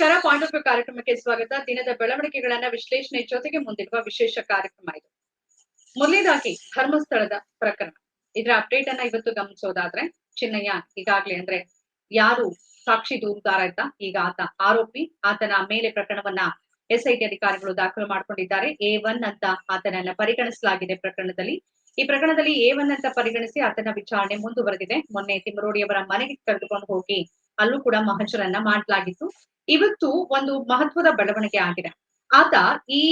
ನಮಸ್ಕಾರ. Point of view ಕಾರ್ಯಕ್ರಮಕ್ಕೆ ಸ್ವಾಗತ. ದಿನದ ಬೆಳವಣಿಗೆಗಳನ್ನ ವಿಶ್ಲೇಷಣೆ ಜೊತೆಗೆ ಮುಂದಿರುವ ವಿಶೇಷ ಕಾರ್ಯಕ್ರಮ ಇದು. ಮೊದಲನೇದಾಗಿ, ಧರ್ಮಸ್ಥಳದ ಪ್ರಕರಣ. ಇದರ ಅಪ್ಡೇಟ್ ಅನ್ನ ಇವತ್ತು ಗಮನಿಸೋದಾದ್ರೆ, ಚಿನ್ನಯ್ಯ ಈಗಾಗ್ಲೇ ಅಂದ್ರೆ ಯಾರು ಸಾಕ್ಷಿ ದೂರುದಾರ ಇದ್ದ ಈಗ ಆತ ಆರೋಪಿ. ಆತನ ಮೇಲೆ ಪ್ರಕರಣವನ್ನ ಎಸ್ಐಟಿ ಅಧಿಕಾರಿಗಳು ದಾಖಲು ಮಾಡ್ಕೊಂಡಿದ್ದಾರೆ. ಎ ಒನ್ ಅಂತ ಆತನನ್ನ ಪರಿಗಣಿಸಲಾಗಿದೆ ಪ್ರಕರಣದಲ್ಲಿ. ಈ ಪ್ರಕರಣದಲ್ಲಿ ಎ ಒನ್ ಅಂತ ಪರಿಗಣಿಸಿ ಆತನ ವಿಚಾರಣೆ ಮುಂದುವರೆದಿದೆ. ಮೊನ್ನೆ ತಿಮ್ಮರೋಡಿಯವರ ಮನೆಗೆ ಕರೆದುಕೊಂಡು ಹೋಗಿ ಅಲ್ಲೂ ಕೂಡ ಮಹಜರನ್ನ ಮಾಡಲಾಗಿತ್ತು. ಇವತ್ತು ಒಂದು ಮಹತ್ವದ ಬೆಳವಣಿಗೆ ಆಗಿದೆ. ಆತ ಈ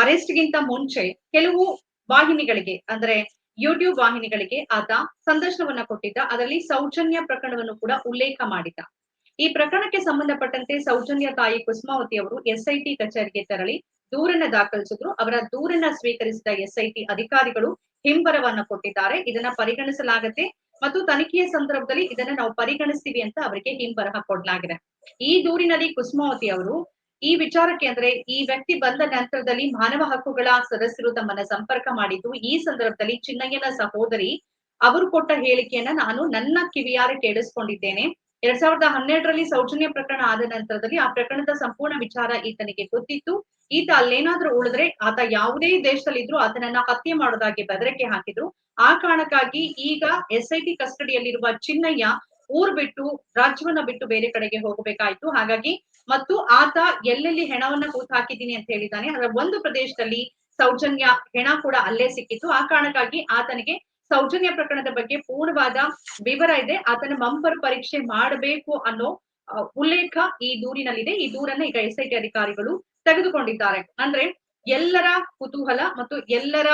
ಅರೆಸ್ಟ್ ಗಿಂತ ಮುಂಚೆ ಕೆಲವು ವಾಹಿನಿಗಳಿಗೆ, ಅಂದ್ರೆ ಯೂಟ್ಯೂಬ್ ವಾಹಿನಿಗಳಿಗೆ ಆತ ಸಂದರ್ಶನವನ್ನ ಕೊಟ್ಟಿದ್ದ. ಅದರಲ್ಲಿ ಸೌಜನ್ಯ ಪ್ರಕರಣವನ್ನು ಕೂಡ ಉಲ್ಲೇಖ ಮಾಡಿದ್ದ. ಈ ಪ್ರಕರಣಕ್ಕೆ ಸಂಬಂಧಪಟ್ಟಂತೆ ಸೌಜನ್ಯ ತಾಯಿ ಕುಸುಮಾವತಿ ಅವರು ಎಸ್ಐಟಿ ಕಚೇರಿಗೆ ತೆರಳಿ ದೂರನ್ನ ದಾಖಲಿಸಿದ್ರು. ಅವರ ದೂರನ್ನ ಸ್ವೀಕರಿಸಿದ ಎಸ್ಐಟಿ ಅಧಿಕಾರಿಗಳು ಹಿಂಬರವನ್ನ ಕೊಟ್ಟಿದ್ದಾರೆ. ಇದನ್ನ ಪರಿಗಣಿಸಲಾಗತ್ತೆ ಮತ್ತು ತನಿಖೆಯ ಸಂದರ್ಭದಲ್ಲಿ ಇದನ್ನ ನಾವು ಪರಿಗಣಿಸ್ತೀವಿ ಅಂತ ಅವರಿಗೆ ಹಿಂಬರಹ ಕೊಡಲಾಗಿದೆ. ಈ ದೂರಿನಲ್ಲಿ ಕುಸುಮಾವತಿ ಅವರು ಈ ವಿಚಾರಕ್ಕೆ ಅಂದ್ರೆ ಈ ವ್ಯಕ್ತಿ ಬಂದ ನಂತರದಲ್ಲಿ ಮಾನವ ಹಕ್ಕುಗಳ ಸದಸ್ಯರು ತಮ್ಮನ್ನ ಸಂಪರ್ಕ ಮಾಡಿದ್ದು, ಈ ಸಂದರ್ಭದಲ್ಲಿ ಚಿನ್ನಯ್ಯನ ಸಹೋದರಿ ಅವರು ಕೊಟ್ಟ ಹೇಳಿಕೆಯನ್ನ ನಾನು ನನ್ನ ಕಿವಿಯಾರೆ ಕೇಳಿಸ್ಕೊಂಡಿದ್ದೇನೆ. ಎರಡ್ ಸಾವಿರದ ಹನ್ನೆರಡರಲ್ಲಿ ಸೌಜನ್ಯ ಪ್ರಕರಣ ಆದ ನಂತರದಲ್ಲಿ ಆ ಪ್ರಕರಣದ ಸಂಪೂರ್ಣ ವಿಚಾರ ಈತನಿಗೆ ಗೊತ್ತಿತ್ತು. ಈತ ಅಲ್ಲೇನಾದ್ರೂ ಉಳಿದ್ರೆ ಆತ ಯಾವುದೇ ದೇಶದಲ್ಲಿದ್ರು ಆತನನ್ನ ಹತ್ಯೆ ಮಾಡೋದಾಗಿ ಬೆದರಿಕೆ ಹಾಕಿದ್ರು. ಆ ಕಾರಣಕ್ಕಾಗಿ ಈಗ ಎಸ್ಐಟಿ ಕಸ್ಟಡಿಯಲ್ಲಿರುವ ಚಿನ್ನಯ್ಯ ಊರ್ ಬಿಟ್ಟು ರಾಜ್ಯವನ್ನ ಬಿಟ್ಟು ಬೇರೆ ಕಡೆಗೆ ಹೋಗಬೇಕಾಯ್ತು. ಹಾಗಾಗಿ ಮತ್ತು ಆತ ಎಲ್ಲೆಲ್ಲಿ ಹೆಣವನ್ನ ಕೂತ್ ಹಾಕಿದ್ದೀನಿ ಅಂತ ಹೇಳಿದ್ದಾನೆ. ಅದರ ಒಂದು ಪ್ರದೇಶದಲ್ಲಿ ಸೌಜನ್ಯ ಹೆಣ ಕೂಡ ಅಲ್ಲೇ ಸಿಕ್ಕಿತ್ತು. ಆ ಕಾರಣಕ್ಕಾಗಿ ಆತನಿಗೆ ಸೌಜನ್ಯ ಪ್ರಕರಣದ ಬಗ್ಗೆ ಪೂರ್ಣವಾದ ವಿವರ ಇದೆ. ಆತನ ಮಂಪರು ಪರೀಕ್ಷೆ ಮಾಡಬೇಕು ಅನ್ನೋ ಉಲ್ಲೇಖ ಈ ದೂರಿನಲ್ಲಿದೆ. ಈ ದೂರನ್ನ ಈಗ ಎಸ್ಐಟಿ ಅಧಿಕಾರಿಗಳು ತೆಗೆದುಕೊಂಡಿದ್ದಾರೆ. ಅಂದ್ರೆ ಎಲ್ಲರ ಕುತೂಹಲ ಮತ್ತು ಎಲ್ಲರ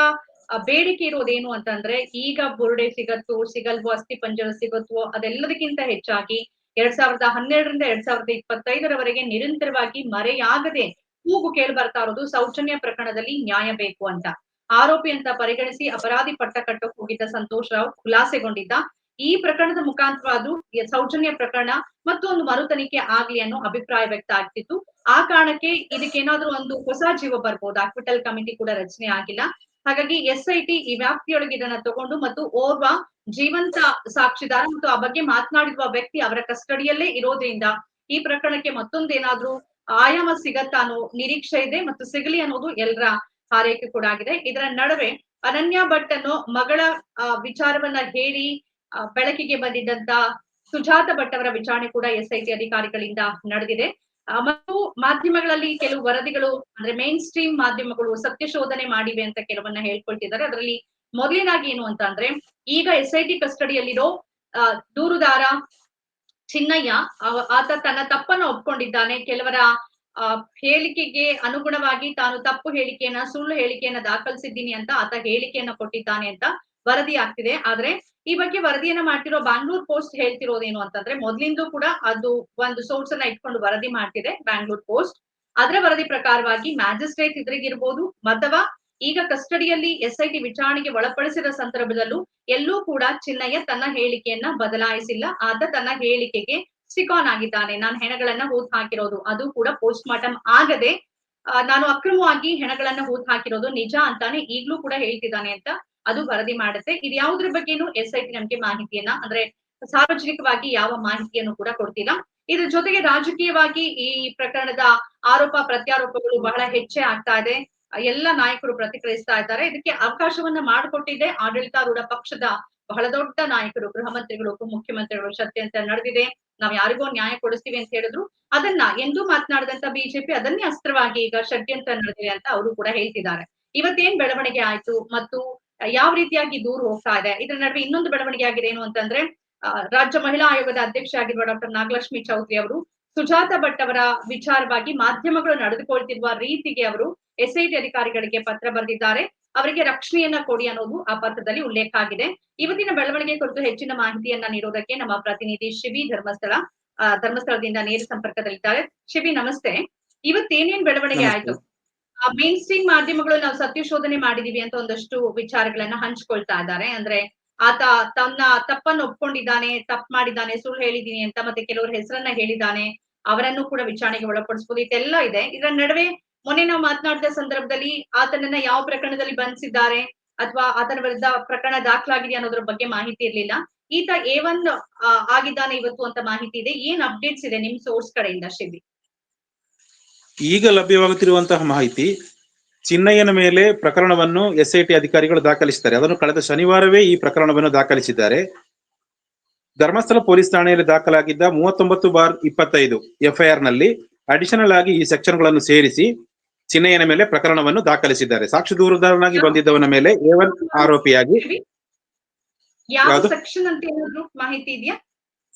ಬೇಡಿಕೆ ಇರೋದೇನು ಅಂತಂದ್ರೆ ಈಗ ಬುರುಡೆ ಸಿಗತ್ತೋ, ಸಿಗಲ್ವೋ, ಅಸ್ಥಿ ಪಂಜರ ಸಿಗತ್ವೋ ಅದೆಲ್ಲದಕ್ಕಿಂತ ಹೆಚ್ಚಾಗಿ ಎರಡ್ ಸಾವಿರದ ಹನ್ನೆರಡರಿಂದ ಎರಡ್ ಸಾವಿರದ ಇಪ್ಪತ್ತೈದರವರೆಗೆ ನಿರಂತರವಾಗಿ ಮರೆಯಾಗದೆ ಕೂಗು ಕೇಳಿ ಬರ್ತಾ ಇರೋದು ಸೌಜನ್ಯ ಪ್ರಕರಣದಲ್ಲಿ ನ್ಯಾಯ ಬೇಕು ಅಂತ. ಆರೋಪಿ ಅಂತ ಪರಿಗಣಿಸಿ ಅಪರಾಧಿ ಪಟ್ಟ ಕಟ್ಟಕ್ಕೆ ಹೋಗಿದ್ದ ಸಂತೋಷ್ ರಾವ್ ಖುಲಾಸೆಗೊಂಡಿದ್ದ. ಈ ಪ್ರಕರಣದ ಮುಖಾಂತರ ಸೌಜನ್ಯ ಪ್ರಕರಣ ಮತ್ತು ಒಂದು ಮರು ತನಿಖೆ ಆಗ್ಲಿ ಅನ್ನೋ ಅಭಿಪ್ರಾಯ ವ್ಯಕ್ತ ಆಗ್ತಿತ್ತು. ಆ ಕಾರಣಕ್ಕೆ ಇದಕ್ಕೇನಾದ್ರೂ ಒಂದು ಹೊಸ ಜೀವ ಬರ್ಬೋದು. ಆಕ್ವಿಟಲ್ ಕಮಿಟಿ ಕೂಡ ರಚನೆ ಆಗಿಲ್ಲ. ಹಾಗಾಗಿ ಎಸ್ ಐ ಟಿ ಈ ವ್ಯಾಪ್ತಿಯೊಳಗೆ ಇದನ್ನ ತಗೊಂಡು ಮತ್ತು ಓರ್ವ ಜೀವಂತ ಸಾಕ್ಷಿದಾರ ಮತ್ತು ಆ ಬಗ್ಗೆ ಮಾತನಾಡಿರುವ ವ್ಯಕ್ತಿ ಅವರ ಕಸ್ಟಡಿಯಲ್ಲೇ ಇರೋದ್ರಿಂದ ಈ ಪ್ರಕರಣಕ್ಕೆ ಮತ್ತೊಂದೇನಾದ್ರೂ ಆಯಾಮ ಸಿಗತ್ತಾ ಅನ್ನೋ ನಿರೀಕ್ಷೆ ಇದೆ ಮತ್ತು ಸಿಗಲಿ ಅನ್ನೋದು ಎಲ್ಲರ ಹಾರೈಕೆ ಕೂಡ ಆಗಿದೆ. ಇದರ ನಡುವೆ ಅನನ್ಯ ಭಟ್ ಅನ್ನೋ ಮಗಳ ವಿಚಾರವನ್ನ ಹೇಳಿ ಬೆಳಕಿಗೆ ಬಂದಿದ್ದಂತ ಸುಜಾತ ಭಟ್ ಅವರ ವಿಚಾರಣೆ ಕೂಡ ಎಸ್ ಐ ಟಿ ಅಧಿಕಾರಿಗಳಿಂದ ನಡೆದಿದೆ. ಮತ್ತು ಮಾಧ್ಯಮಗಳಲ್ಲಿ ಕೆಲವು ವರದಿಗಳು, ಅಂದ್ರೆ ಮೇನ್ ಸ್ಟ್ರೀಮ್ ಮಾಧ್ಯಮಗಳು ಸತ್ಯ ಶೋಧನೆ ಮಾಡಿವೆ ಅಂತ ಕೆಲವನ್ನ ಹೇಳ್ಕೊಳ್ತಿದ್ದಾರೆ. ಅದರಲ್ಲಿ ಮೊದಲನೇದಾಗಿ ಏನು ಅಂತ ಅಂದ್ರೆ, ಈಗ ಎಸ್ ಐ ಟಿ ಕಸ್ಟಡಿಯಲ್ಲಿರೋ ದೂರುದಾರ ಚಿನ್ನಯ್ಯ ಆತ ತನ್ನ ತಪ್ಪನ್ನು ಒಪ್ಕೊಂಡಿದ್ದಾನೆ. ಕೆಲವರ ಆ, ಹೇಳಿಕೆಗೆ ಅನುಗುಣವಾಗಿ ತಾನು ತಪ್ಪು ಹೇಳಿಕೆಯನ್ನ, ಸುಳ್ಳು ಹೇಳಿಕೆಯನ್ನ ದಾಖಲಿಸಿದ್ದೀನಿ ಅಂತ ಆತ ಹೇಳಿಕೆಯನ್ನ ಕೊಟ್ಟಿದ್ದಾನೆ ಅಂತ ವರದಿ ಆಗ್ತಿದೆ. ಆದ್ರೆ ಈ ಬಗ್ಗೆ ವರದಿಯನ್ನ ಮಾಡ್ತಿರೋ ಬ್ಯಾಂಗ್ಳೂರ್ ಪೋಸ್ಟ್ ಹೇಳ್ತಿರೋದೇನು ಅಂತಂದ್ರೆ ಮೊದ್ಲಿಂದೂ ಕೂಡ ಅದು ಒಂದು ಸೋರ್ಸ್ ಅನ್ನ ಇಟ್ಕೊಂಡು ವರದಿ ಮಾಡ್ತಿದೆ ಬ್ಯಾಂಗ್ಳೂರ್ ಪೋಸ್ಟ್ ಅದರ ವರದಿ ಪ್ರಕಾರವಾಗಿ ಮ್ಯಾಜಿಸ್ಟ್ರೇಟ್ ಇದ್ರಿಗಿರ್ಬೋದು ಅಥವಾ ಈಗ ಕಸ್ಟಡಿಯಲ್ಲಿ ಎಸ್ಐಟಿ ವಿಚಾರಣೆಗೆ ಒಳಪಡಿಸಿದ ಸಂದರ್ಭದಲ್ಲೂ ಎಲ್ಲೂ ಕೂಡ ಚಿನ್ನಯ್ಯ ತನ್ನ ಹೇಳಿಕೆಯನ್ನ ಬದಲಾಯಿಸಿಲ್ಲ. ಆತ ತನ್ನ ಹೇಳಿಕೆಗೆ ಸ್ಟಿಕ್ ಆನ್ ಆಗಿದ್ದಾನೆ. ನಾನು ಹೆಣಗಳನ್ನ ಹೂತ್ ಹಾಕಿರೋದು. ಅದು ಕೂಡ ಪೋಸ್ಟ್ ಮಾರ್ಟಮ್ ಆಗದೆ ನಾನು ಅಕ್ರಮವಾಗಿ ಹೆಣಗಳನ್ನ ಹೂತ್ ಹಾಕಿರೋದು ನಿಜ ಅಂತಾನೆ ಈಗ್ಲೂ ಕೂಡ ಹೇಳ್ತಿದ್ದಾನೆ ಅಂತ ಅದು ವರದಿ ಮಾಡುತ್ತೆ. ಇದು ಯಾವುದ್ರ ಬಗ್ಗೆನೂ ಎಸ್ ಐ ಟಿ ನಮ್ಗೆ ಮಾಹಿತಿಯನ್ನ, ಅಂದ್ರೆ ಸಾರ್ವಜನಿಕವಾಗಿ ಯಾವ ಮಾಹಿತಿಯನ್ನು ಕೂಡ ಕೊಡ್ತಿಲ್ಲ. ಇದ್ರ ಜೊತೆಗೆ ರಾಜಕೀಯವಾಗಿ ಈ ಪ್ರಕರಣದ ಆರೋಪ, ಪ್ರತ್ಯಾರೋಪಗಳು ಬಹಳ ಹೆಚ್ಚೆ ಆಗ್ತಾ ಇದೆ. ಎಲ್ಲ ನಾಯಕರು ಪ್ರತಿಕ್ರಿಯಿಸ್ತಾ ಇದ್ದಾರೆ. ಇದಕ್ಕೆ ಅವಕಾಶವನ್ನ ಮಾಡಿಕೊಟ್ಟಿದೆ ಆಡಳಿತಾರೂಢ ಪಕ್ಷದ ಬಹಳ ದೊಡ್ಡ ನಾಯಕರು ಗೃಹ ಮಂತ್ರಿಗಳು ಉಪಮುಖ್ಯಮಂತ್ರಿಗಳು, ಸತ್ಯಂತ ನಡೆದಿದೆ. ನಾವ್ ಯಾರಿಗೋ ನ್ಯಾಯ ಕೊಡಿಸ್ತೀವಿ ಅಂತ ಹೇಳಿದ್ರು, ಅದನ್ನ ಎಂದು ಮಾತನಾಡಿದಂತ ಬಿಜೆಪಿ ಅದನ್ನೇ ಅಸ್ತ್ರವಾಗಿ ಈಗ ಷಡ್ಯಂತ್ರ ನಡೆದಿದೆ ಅಂತ ಅವರು ಕೂಡ ಹೇಳ್ತಿದ್ದಾರೆ. ಇವತ್ತೇನ್ ಬೆಳವಣಿಗೆ ಆಯ್ತು ಮತ್ತು ಯಾವ ರೀತಿಯಾಗಿ ದೂರ ಹೋಗ್ತಾ ಇದೆ, ಇದರ ನಡುವೆ ಇನ್ನೊಂದು ಬೆಳವಣಿಗೆ ಆಗಿದೆ ಏನು ಅಂತಂದ್ರೆ ರಾಜ್ಯ ಮಹಿಳಾ ಆಯೋಗದ ಅಧ್ಯಕ್ಷ ಆಗಿರುವ ಡಾಕ್ಟರ್ ನಾಗಲಕ್ಷ್ಮಿ ಚೌಧರಿ ಅವರು ಸುಜಾತ ಭಟ್ ಅವರ ವಿಚಾರವಾಗಿ ಮಾಧ್ಯಮಗಳು ನಡೆದುಕೊಳ್ತಿರುವ ರೀತಿಗೆ ಅವರು ಎಸ್ಐಟಿ ಅಧಿಕಾರಿಗಳಿಗೆ ಪತ್ರ ಬರೆದಿದ್ದಾರೆ. ಅವರಿಗೆ ರಕ್ಷಣೆಯನ್ನ ಕೊಡಿ ಅನ್ನೋದು ಆ ಪತ್ರದಲ್ಲಿ ಉಲ್ಲೇಖ ಆಗಿದೆ. ಇವತ್ತಿನ ಬೆಳವಣಿಗೆ ಕುರಿತು ಹೆಚ್ಚಿನ ಮಾಹಿತಿಯನ್ನ ನೀಡೋದಕ್ಕೆ ನಮ್ಮ ಪ್ರತಿನಿಧಿ ಶಿವಿ ಧರ್ಮಸ್ಥಳ ಧರ್ಮಸ್ಥಳದಿಂದ ನೇರ ಸಂಪರ್ಕದಲ್ಲಿದ್ದಾರೆ. ಶಿವಿ ನಮಸ್ತೆ. ಇವತ್ತೇನೇನ್ ಬೆಳವಣಿಗೆ ಆಯ್ತು? ಮೇನ್ ಸ್ಟ್ರೀಮ್ ಮಾಧ್ಯಮಗಳು ನಾವು ಸತ್ಯ ಶೋಧನೆ ಮಾಡಿದೀವಿ ಅಂತ ಒಂದಷ್ಟು ವಿಚಾರಗಳನ್ನ ಹಂಚ್ಕೊಳ್ತಾ ಇದ್ದಾರೆ. ಅಂದ್ರೆ ಆತ ತನ್ನ ತಪ್ಪನ್ನು ಒಪ್ಕೊಂಡಿದ್ದಾನೆ ತಪ್ಪು ಮಾಡಿದ್ದಾನೆ ಸುಳ್ಳು ಹೇಳಿದೀನಿ ಅಂತ ಮತ್ತೆ ಕೆಲವರು ಹೆಸರನ್ನ ಹೇಳಿದ್ದಾನೆ ಅವರನ್ನು ಕೂಡ ವಿಚಾರಣೆಗೆ ಒಳಪಡಿಸಬಹುದು ಇದೆಲ್ಲ ಇದೆ. ಇದರ ನಡುವೆ ಮೊನ್ನೆ ನಾವು ಮಾತನಾಡಿದ ಸಂದರ್ಭದಲ್ಲಿ ಆತನನ್ನ ಯಾವ ಪ್ರಕರಣದಲ್ಲಿ ಬಂಧಿಸಿದ್ದಾರೆ ಅಥವಾ ಆತನ ವಿರುದ್ಧ ಪ್ರಕರಣ ದಾಖಲಾಗಿದೆ ಅನ್ನೋದ್ರ ಬಗ್ಗೆ ಮಾಹಿತಿ ಇರಲಿಲ್ಲ. ಈತ ಎ ಒನ್ ಆಗಿದ್ದಾನೆ ಇವತ್ತು ಅಂತ ಮಾಹಿತಿ ಇದೆ. ಏನ್ ಅಪ್ಡೇಟ್ಸ್ ಇದೆ ನಿಮ್ ಸೋರ್ಸ್ ಕಡೆಯಿಂದ ಶಿಬಿ ಈಗ ಲಭ್ಯವಾಗುತ್ತಿರುವಂತಹ ಮಾಹಿತಿ, ಚಿನ್ನಯ್ಯನ ಮೇಲೆ ಪ್ರಕರಣವನ್ನು ಎಸ್ಐಟಿ ಅಧಿಕಾರಿಗಳು ದಾಖಲಿಸಿದ್ದಾರೆ. ಅದನ್ನು ಕಳೆದ ಶನಿವಾರವೇ ಈ ಪ್ರಕರಣವನ್ನು ದಾಖಲಿಸಿದ್ದಾರೆ. ಧರ್ಮಸ್ಥಳ ಪೊಲೀಸ್ ಠಾಣೆಯಲ್ಲಿ ದಾಖಲಾಗಿದ್ದ ಮೂವತ್ತೊಂಬತ್ತು ಬಾರ್ ಇಪ್ಪತ್ತೈದು ಎಫ್ಐಆರ್ನಲ್ಲಿ ಅಡಿಷನಲ್ ಆಗಿ ಈ ಸೆಕ್ಷನ್ಗಳನ್ನು ಸೇರಿಸಿ ಚಿನ್ನಯ್ಯನ ಮೇಲೆ ಪ್ರಕರಣವನ್ನು ದಾಖಲಿಸಿದ್ದಾರೆ. ಸಾಕ್ಷಿ ದೂರದಾರನಾಗಿ ಬಂದಿದ್ದವನ ಮೇಲೆ ಏವನ್ ಆರೋಪಿಯಾಗಿ ಮಾಹಿತಿ ಇದೆಯಾ?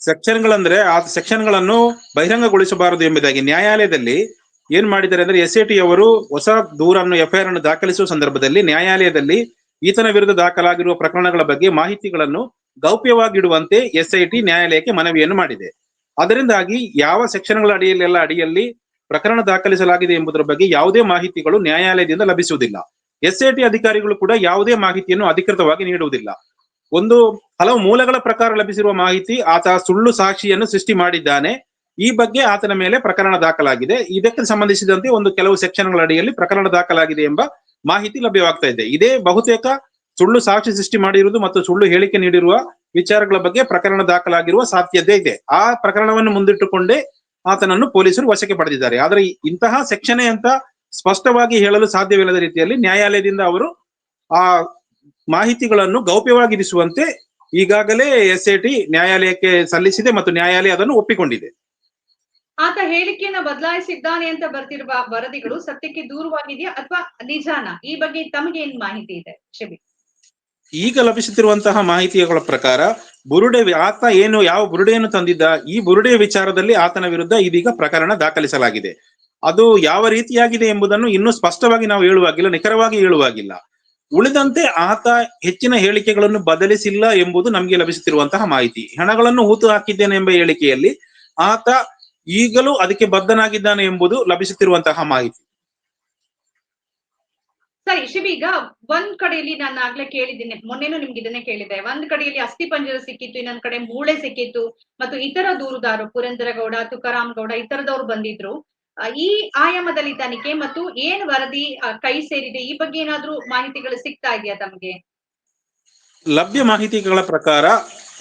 ಸೆಕ್ಷನ್ಗಳಂದ್ರೆ ಆ ಸೆಕ್ಷನ್ಗಳನ್ನು ಬಹಿರಂಗಗೊಳಿಸಬಾರದು ಎಂಬುದಾಗಿ ನ್ಯಾಯಾಲಯದಲ್ಲಿ ಏನ್ ಮಾಡಿದ್ದಾರೆ ಅಂದ್ರೆ ಎಸ್ ಟಿ ಅವರು ಹೊಸ ದೂರನ್ನು ಎಫ್ಐಆರ್ ಅನ್ನು ದಾಖಲಿಸುವ ಸಂದರ್ಭದಲ್ಲಿ ನ್ಯಾಯಾಲಯದಲ್ಲಿ ಈತನ ವಿರುದ್ಧ ದಾಖಲಾಗಿರುವ ಪ್ರಕರಣಗಳ ಬಗ್ಗೆ ಮಾಹಿತಿಗಳನ್ನು ಗೌಪ್ಯವಾಗಿಡುವಂತೆ ಎಸ್ಐಟಿ ನ್ಯಾಯಾಲಯಕ್ಕೆ ಮನವಿಯನ್ನು ಮಾಡಿದೆ. ಅದರಿಂದಾಗಿ ಯಾವ ಸೆಕ್ಷನ್ಗಳ ಅಡಿಯಲ್ಲೆಲ್ಲ ಅಡಿಯಲ್ಲಿ ಪ್ರಕರಣ ದಾಖಲಿಸಲಾಗಿದೆ ಎಂಬುದರ ಬಗ್ಗೆ ಯಾವುದೇ ಮಾಹಿತಿಗಳು ನ್ಯಾಯಾಲಯದಿಂದ ಲಭಿಸುವುದಿಲ್ಲ. ಎಸ್ಐಟಿ ಅಧಿಕಾರಿಗಳು ಕೂಡ ಯಾವುದೇ ಮಾಹಿತಿಯನ್ನು ಅಧಿಕೃತವಾಗಿ ನೀಡುವುದಿಲ್ಲ. ಒಂದು ಹಲವು ಮೂಲಗಳ ಪ್ರಕಾರ ಲಭಿಸಿರುವ ಮಾಹಿತಿ ಆತ ಸುಳ್ಳು ಸಾಕ್ಷಿಯನ್ನು ಸೃಷ್ಟಿ ಮಾಡಿದ್ದಾನೆ. ಈ ಬಗ್ಗೆ ಆತನ ಮೇಲೆ ಪ್ರಕರಣ ದಾಖಲಾಗಿದೆ. ಇದಕ್ಕೆ ಸಂಬಂಧಿಸಿದಂತೆ ಒಂದು ಕೆಲವು ಸೆಕ್ಷನ್ಗಳ ಅಡಿಯಲ್ಲಿ ಪ್ರಕರಣ ದಾಖಲಾಗಿದೆ ಎಂಬ ಮಾಹಿತಿ ಲಭ್ಯವಾಗ್ತಾ ಇದೆ. ಇದೇ ಬಹುತೇಕ ಸುಳ್ಳು ಸಾಕ್ಷಿ ಸೃಷ್ಟಿ ಮಾಡಿರುವುದು ಮತ್ತು ಸುಳ್ಳು ಹೇಳಿಕೆ ನೀಡಿರುವ ವಿಚಾರಗಳ ಬಗ್ಗೆ ಪ್ರಕರಣ ದಾಖಲಾಗಿರುವ ಸಾಧ್ಯತೆ ಇದೆ. ಆ ಪ್ರಕರಣವನ್ನು ಮುಂದಿಟ್ಟುಕೊಂಡೇ ಆತನನ್ನು ಪೊಲೀಸರು ವಶಕ್ಕೆ ಪಡೆದಿದ್ದಾರೆ. ಆದರೆ ಇಂತಹ ಸೆಕ್ಷನ್ ಅಂತ ಸ್ಪಷ್ಟವಾಗಿ ಹೇಳಲು ಸಾಧ್ಯವಿಲ್ಲದ ರೀತಿಯಲ್ಲಿ ನ್ಯಾಯಾಲಯದಿಂದ ಅವರು ಆ ಮಾಹಿತಿಗಳನ್ನು ಗೌಪ್ಯವಾಗಿರಿಸುವಂತೆ ಈಗಾಗಲೇ ಎಸ್ ಎ ನ್ಯಾಯಾಲಯಕ್ಕೆ ಸಲ್ಲಿಸಿದೆ ಮತ್ತು ನ್ಯಾಯಾಲಯ ಅದನ್ನು ಒಪ್ಪಿಕೊಂಡಿದೆ. ಆತ ಹೇಳಿಕೆಯನ್ನ ಬದಲಾಯಿಸಿದ್ದಾನೆ ಅಂತ ಬರ್ತಿರುವ ವರದಿಗಳು ಸತ್ಯಕ್ಕೆ ದೂರವಾಗಿದೆಯಾ ಅಥವಾ ನಿಜಾನ? ಈ ಬಗ್ಗೆ ತಮಗೆ ಏನ್ ಮಾಹಿತಿ ಇದೆ? ಶಿಬಿ ಈಗ ಲಭಿಸುತ್ತಿರುವಂತಹ ಮಾಹಿತಿಗಳ ಪ್ರಕಾರ ಬುರುಡೆ ಆತ ಏನು ಯಾವ ಬುರುಡೆಯನ್ನು ತಂದಿದ್ದ ಈ ಬುರುಡೆಯ ವಿಚಾರದಲ್ಲಿ ಆತನ ವಿರುದ್ಧ ಇದೀಗ ಪ್ರಕರಣ ದಾಖಲಿಸಲಾಗಿದೆ. ಅದು ಯಾವ ರೀತಿಯಾಗಿದೆ ಎಂಬುದನ್ನು ಇನ್ನೂ ಸ್ಪಷ್ಟವಾಗಿ ನಾವು ಹೇಳುವಾಗಿಲ್ಲ, ನಿಖರವಾಗಿ ಹೇಳುವಾಗಿಲ್ಲ. ಉಳಿದಂತೆ ಆತ ಹೆಚ್ಚಿನ ಹೇಳಿಕೆಗಳನ್ನು ಬದಲಿಸಿಲ್ಲ ಎಂಬುದು ನಮಗೆ ಲಭಿಸುತ್ತಿರುವಂತಹ ಮಾಹಿತಿ. ಹಣಗಳನ್ನು ಹೂತು ಹಾಕಿದ್ದೇನೆ ಎಂಬ ಹೇಳಿಕೆಯಲ್ಲಿ ಆತ ಈಗಲೂ ಅದಕ್ಕೆ ಬದ್ಧನಾಗಿದ್ದಾನೆ ಎಂಬುದು ಲಭಿಸುತ್ತಿರುವಂತಹ ಮಾಹಿತಿ. ಸರಿ ಶಿವ ಈಗ ಒಂದ್ ಕಡೆಯಲ್ಲಿ ನಾನು ಆಗ್ಲೇ ಕೇಳಿದ್ದೀನಿ. ಮೊನ್ನೆನೂ ನಿಮ್ಗೆ ಇದನ್ನೇ ಕೇಳಿದೆ ಒಂದ್ ಕಡೆಯಲ್ಲಿ ಅಸ್ಥಿ ಪಂಜರ ಸಿಕ್ಕಿತ್ತು, ಇನ್ನೊಂದ್ ಕಡೆ ಮೂಳೆ ಸಿಕ್ಕಿತ್ತು, ಮತ್ತು ಇತರ ದೂರುದಾರು ಪುರೇಂದ್ರ ಗೌಡ ತುಕಾರಾಮ್ ಗೌಡ ಇತರದವ್ರು ಬಂದಿದ್ರು. ಈ ಆಯಾಮದಲ್ಲಿ ತನಿಖೆ ಮತ್ತು ಏನ್ ವರದಿ ಕೈ ಸೇರಿದೆ? ಈ ಬಗ್ಗೆ ಏನಾದ್ರೂ ಮಾಹಿತಿಗಳು ಸಿಗ್ತಾ ಇದೆಯಾ ತಮಗೆ? ಲಭ್ಯ ಮಾಹಿತಿಗಳ ಪ್ರಕಾರ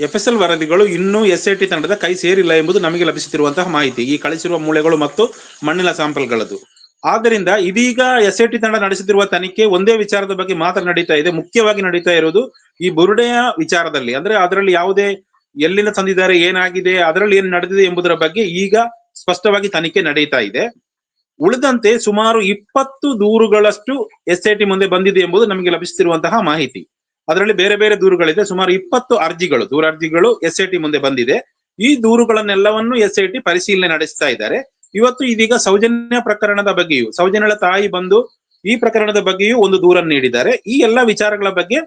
ಎಫ್ ಎಸ್ ಎಲ್ ವರದಿಗಳು ಇನ್ನೂ ಎಸ್ ಐ ಟಿ ತಂಡದ ಕೈ ಸೇರಿಲ್ಲ ಎಂಬುದು ನಮಗೆ ಲಭಿಸುತ್ತಿರುವಂತಹ ಮಾಹಿತಿ. ಈ ಕಳಿಸಿರುವ ಮೂಳೆಗಳು ಮತ್ತು ಮಣ್ಣಿನ ಸ್ಯಾಂಪಲ್ಗಳದ್ದು ಆದ್ದರಿಂದ ಇದೀಗ ಎಸ್ ಐ ಟಿ ತಂಡ ನಡೆಸುತ್ತಿರುವ ತನಿಖೆ ಒಂದೇ ವಿಚಾರದ ಬಗ್ಗೆ ಮಾತ್ರ ನಡೀತಾ ಇದೆ. ಮುಖ್ಯವಾಗಿ ನಡೀತಾ ಇರೋದು ಈ ಬುರುಡೆಯ ವಿಚಾರದಲ್ಲಿ. ಅಂದ್ರೆ ಅದರಲ್ಲಿ ಯಾವುದೇ ಎಲ್ಲಿಂದ ತಂದಿದ್ದಾರೆ, ಏನಾಗಿದೆ, ಅದರಲ್ಲಿ ಏನು ನಡೆದಿದೆ ಎಂಬುದರ ಬಗ್ಗೆ ಈಗ ಸ್ಪಷ್ಟವಾಗಿ ತನಿಖೆ ನಡೀತಾ ಇದೆ. ಉಳಿದಂತೆ ಸುಮಾರು ಇಪ್ಪತ್ತು ದೂರುಗಳಷ್ಟು ಎಸ್ಐಟಿ ಮುಂದೆ ಬಂದಿದೆ ಎಂಬುದು ನಮಗೆ ಲಭಿಸುತ್ತಿರುವಂತಹ ಮಾಹಿತಿ. ಅದರಲ್ಲಿ ಬೇರೆ ಬೇರೆ ದೂರುಗಳಿದೆ. ಸುಮಾರು ಇಪ್ಪತ್ತು ಅರ್ಜಿಗಳು ದೂರ ದೂರಾರ್ಜಿಗಳು ಟಿ ಮುಂದೆ ಬಂದಿದೆ. ಈ ದೂರುಗಳನ್ನೆಲ್ಲವನ್ನು ಎಸ್ ಐ ಟಿ ಪರಿಶೀಲನೆ ನಡೆಸ್ತಾ ಇದ್ದಾರೆ. ಇವತ್ತು ಇದೀಗ ಸೌಜನ್ಯ ಪ್ರಕರಣದ ಬಗ್ಗೆಯೂ, ಸೌಜನ್ಯಳ ತಾಯಿ ಬಂದು ಈ ಪ್ರಕರಣದ ಬಗ್ಗೆಯೂ ಒಂದು ದೂರನ್ನು ನೀಡಿದ್ದಾರೆ. ಈ ಎಲ್ಲಾ ವಿಚಾರಗಳ ಬಗ್ಗೆ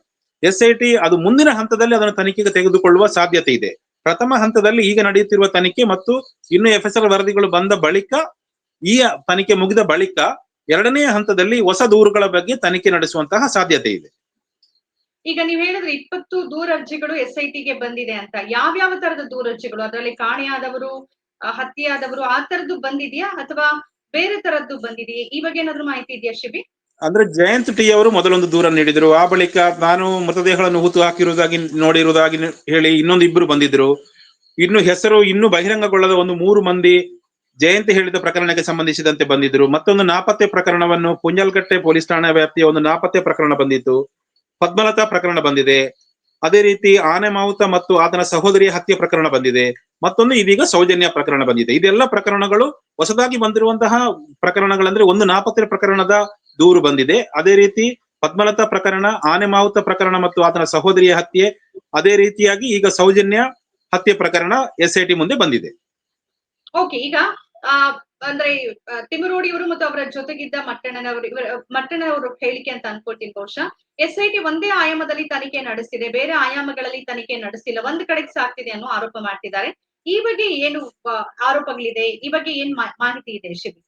ಎಸ್ಐಟಿ ಅದು ಮುಂದಿನ ಹಂತದಲ್ಲಿ ಅದನ್ನು ತನಿಖೆಗೆ ತೆಗೆದುಕೊಳ್ಳುವ ಸಾಧ್ಯತೆ ಇದೆ. ಪ್ರಥಮ ಹಂತದಲ್ಲಿ ಈಗ ನಡೆಯುತ್ತಿರುವ ತನಿಖೆ ಮತ್ತು ಇನ್ನು ಎಫ್ಎಸ್ಎಲ್ ವರದಿಗಳು ಬಂದ ಬಳಿಕ, ಈ ತನಿಖೆ ಮುಗಿದ ಬಳಿಕ ಎರಡನೇ ಹಂತದಲ್ಲಿ ಹೊಸ ದೂರುಗಳ ಬಗ್ಗೆ ತನಿಖೆ ನಡೆಸುವಂತಹ ಸಾಧ್ಯತೆ ಇದೆ. ಈಗ ನೀವು ಹೇಳಿದ್ರೆ ಇಪ್ಪತ್ತು ದೂರರ್ಜಿಗಳು ಎಸ್ ಐ ಬಂದಿದೆ ಅಂತ. ಯಾವ್ಯಾವ ತರದ ದೂರರ್ಜಿಗಳು? ಅದರಲ್ಲಿ ಕಾಣೆಯಾದವರು ಹತ್ಯೆಯಾದವರು ಆ ತರದ್ದು ಬಂದಿದೆಯಾ ಅಥವಾ ಬೇರೆ ತರದ್ದು ಬಂದಿದೆಯಾ? ಈ ಬಗ್ಗೆ ಏನಾದ್ರು ಮಾಹಿತಿ ಇದೆಯಾ ಶಿಬಿ ಅಂದ್ರೆ ಜಯಂತ್ ಟಿ ಅವರು ಮೊದಲೊಂದು ದೂರ ನೀಡಿದ್ರು. ಆ ಬಳಿಕ ನಾನು ಮೃತದೇಹಗಳನ್ನು ಹೂತು ಹಾಕಿರುವುದಾಗಿ ನೋಡಿರುವುದಾಗಿ ಹೇಳಿ ಇನ್ನೊಂದು ಇಬ್ಬರು ಬಂದಿದ್ರು. ಇನ್ನು ಹೆಸರು ಇನ್ನೂ ಬಹಿರಂಗಗೊಳ್ಳದ ಒಂದು ಮೂರು ಮಂದಿ ಜಯಂತಿ ಹೇಳಿದ ಪ್ರಕರಣಕ್ಕೆ ಸಂಬಂಧಿಸಿದಂತೆ ಬಂದಿದ್ರು. ಮತ್ತೊಂದು ನಾಪತ್ತೆ ಪ್ರಕರಣವನ್ನು ಪುಂಜಲ್ಕಟ್ಟೆ ಪೊಲೀಸ್ ಠಾಣಾ ವ್ಯಾಪ್ತಿಯ ಒಂದು ನಾಪತ್ತೆ ಪ್ರಕರಣ ಬಂದಿತ್ತು. ಪದ್ಮಲತಾ ಪ್ರಕರಣ ಬಂದಿದೆ. ಅದೇ ರೀತಿ ಆನೆ ಮಾವುತ ಮತ್ತು ಆತನ ಸಹೋದರಿಯ ಹತ್ಯೆ ಪ್ರಕರಣ ಬಂದಿದೆ. ಮತ್ತೊಂದು ಇದೀಗ ಸೌಜನ್ಯ ಪ್ರಕರಣ ಬಂದಿದೆ. ಇದೆಲ್ಲ ಪ್ರಕರಣಗಳು ಹೊಸದಾಗಿ ಬಂದಿರುವಂತಹ ಪ್ರಕರಣಗಳಂದ್ರೆ ಒಂದು ನಾಪತ್ತೆ ಪ್ರಕರಣದ ದೂರು ಬಂದಿದೆ. ಅದೇ ರೀತಿ ಪದ್ಮಲತಾ ಪ್ರಕರಣ, ಆನೆ ಮಾವುತ ಪ್ರಕರಣ ಮತ್ತು ಆತನ ಸಹೋದರಿಯ ಹತ್ಯೆ, ಅದೇ ರೀತಿಯಾಗಿ ಈಗ ಸೌಜನ್ಯ ಹತ್ಯೆ ಪ್ರಕರಣ ಎಸ್ಐಟಿ ಮುಂದೆ ಬಂದಿದೆ. ಓಕೆ ಈಗ ಅಂದ್ರೆ ತಿಮರೋಡಿ ತಿಮರೋಡಿಯವರು ಮತ್ತು ಅವರ ಜೊತೆಗಿದ್ದ ಮಟ್ಟಣ್ಣನವರು ಇವರ ಮಟ್ಟಣ್ಣವರು ಹೇಳಿಕೆ ಅಂತ ಅನ್ಕೊಳ್ತೀನಿ ಬಹುಶಃ. ಎಸ್ ಐ ಟಿ ಒಂದೇ ಆಯಾಮದಲ್ಲಿ ತನಿಖೆ ನಡೆಸ್ತಿದೆ, ಬೇರೆ ಆಯಾಮಗಳಲ್ಲಿ ತನಿಖೆ ನಡೆಸಿಲ್ಲ ಒಂದ್ ಕಡೆಗೆ ಸಾಕ್ತಿದೆ ಅನ್ನೋ ಆರೋಪ ಮಾಡ್ತಿದ್ದಾರೆ. ಈ ಬಗ್ಗೆ ಏನು ಆರೋಪಗಳಿದೆ? ಈ ಬಗ್ಗೆ ಏನ್ ಮಾಹಿತಿ ಇದೆ, ಶಿವಿ?